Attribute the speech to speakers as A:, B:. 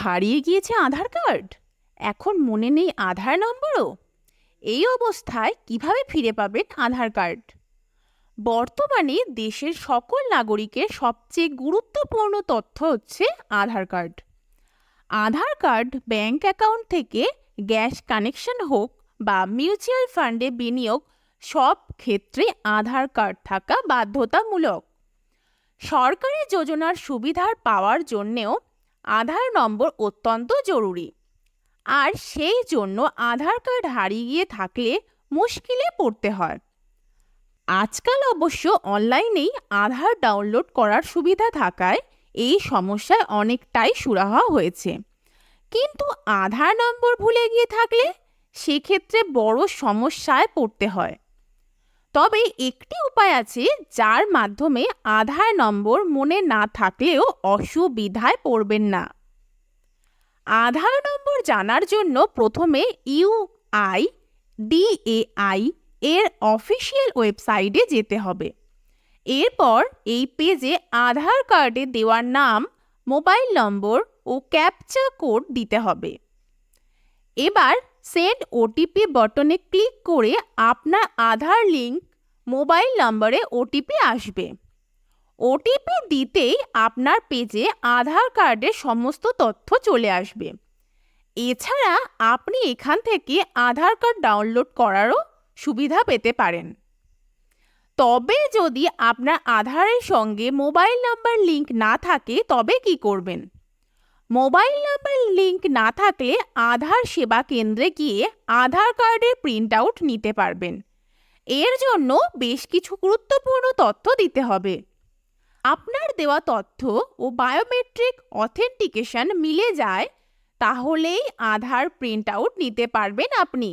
A: হারিয়ে গিয়েছে আধার কার্ড? এখন মনে নেই আধার নম্বরও? এই অবস্থায় কীভাবে ফিরে পাবেন আধার কার্ড? বর্তমানে দেশের সকল নাগরিকের সবচেয়ে গুরুত্বপূর্ণ তথ্য হচ্ছে Aadhaar card. Aadhaar card bank account থেকে গ্যাস কানেকশন হোক বা মিউচুয়াল ফান্ডে বিনিয়োগ, সব ক্ষেত্রে আধার কার্ড থাকা বাধ্যতামূলক। সরকারি যোজনার সুবিধার পাওয়ার জন্যেও আধার নম্বর অত্যন্ত জরুরি। আর সেই জন্য আধার কার্ড হারিয়ে গিয়ে থাকলে মুশকিলে পড়তে হয়। আজকাল অবশ্য অনলাইনেই আধার ডাউনলোড করার সুবিধা থাকায় এই সমস্যায় অনেকটাই সুরাহা হয়েছে। কিন্তু আধার নম্বর ভুলে গিয়ে থাকলে সেক্ষেত্রে বড় সমস্যায় পড়তে হয়। তবে একটি উপায় আছে যার মাধ্যমে আধার নম্বর মনে না থাকলেও অসুবিধায় পড়বেন না। আধার নম্বর জানার জন্য প্রথমে ইউ ইউআই ডিএআই এর অফিসিয়াল ওয়েবসাইটে যেতে হবে। এরপর এই পেজে আধার কার্ডে দেওয়ার নাম, মোবাইল নম্বর ও ক্যাপচা কোড দিতে হবে। এবার সেন্ড ওটিপি বটনে ক্লিক করে আপনার আধার লিঙ্ক মোবাইল নম্বরে ওটিপি আসবে। ওটিপি দিতেই আপনার পেজে আধার কার্ডের সমস্ত তথ্য চলে আসবে। এছাড়া আপনি এখান থেকে আধার কার্ড ডাউনলোড করারও সুবিধা পেতে পারেন। তবে যদি আপনার আধারের সঙ্গে মোবাইল নাম্বার লিংক না থাকে, তবে কি করবেন? মোবাইল নাম্বার লিঙ্ক না থাকলে আধার সেবা কেন্দ্রে গিয়ে আধার কার্ডের প্রিন্ট আউট নিতে পারবেন। এর জন্য বেশ কিছু গুরুত্বপূর্ণ তথ্য দিতে হবে। আপনার দেওয়া তথ্য ও বায়োমেট্রিক অথেন্টিকেশন মিলে যায়, তাহলেই আধার প্রিন্ট আউট নিতে পারবেন আপনি।